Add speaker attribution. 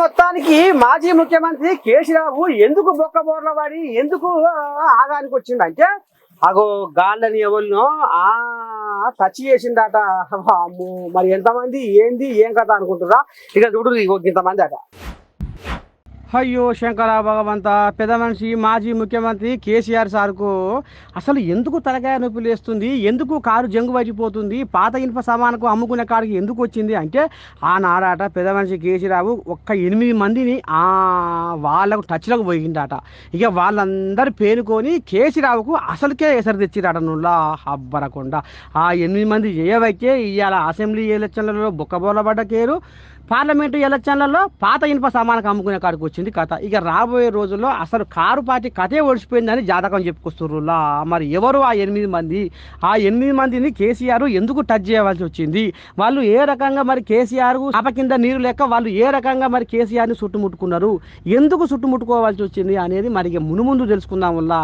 Speaker 1: మొత్తానికి మాజీ ముఖ్యమంత్రి కేసీరావు ఎందుకు బొక్కబోర్ల పడి ఎందుకు ఆగానికి వచ్చిండు? అంటే అగో గాళ్ళని ఎవరినో ఆ టచ్ చేసిండట. మరి ఎంతమంది ఏంది ఏం కథ అనుకుంటురా ఇక చూడు ఇగో ఇంతమంది అట. అయ్యో శంకర భగవంత పెద్ద మనిషి మాజీ ముఖ్యమంత్రి కేసీఆర్ సార్కు అసలు ఎందుకు తలకాయ నొప్పి లేస్తుంది? ఎందుకు కారు జంగు పడిపోతుంది పాత ఇనుప సామానుకు అమ్ముకునే కారుకి ఎందుకు వచ్చింది? అంటే ఆ నాడాట పెద్ద మనిషి కేసీరావు ఒక్క ఎనిమిది మందిని వాళ్ళకు టచ్లకు పోయిందట ఇక వాళ్ళందరూ పేరుకొని కేసీరావుకు అసలుకే ఎసరు తెచ్చిరాట నుల్లా అబ్బరకుండా. ఆ ఎనిమిది మంది చేయవైతే ఇవాళ అసెంబ్లీ ఎలక్షన్లలో బొక్కబోలబడ్డ కేరు. పార్లమెంటు ఎలక్షన్లలో పాత ఇనుప సామానికి అమ్ముకునే కాడికి వచ్చింది కథ. ఇక రాబోయే రోజుల్లో అసలు కారు పార్టీ కథే ఓడిచిపోయిందని జాతకం చెప్పుకొస్తుర్రులా మరి ఎవరు ఆ ఎనిమిది మంది? ఆ ఎనిమిది మందిని కేసీఆర్ ఎందుకు టచ్ చేయవలసి వచ్చింది? వాళ్ళు ఏ రకంగా మరి కేసీఆర్ అప కింద నీరు లేక వాళ్ళు ఏ రకంగా మరి కేసీఆర్ని చుట్టుముట్టుకున్నారు? ఎందుకు చుట్టుముట్టుకోవాల్సి వచ్చింది అనేది మరి ఇక మునుముందు తెలుసుకుందాం. వల్ల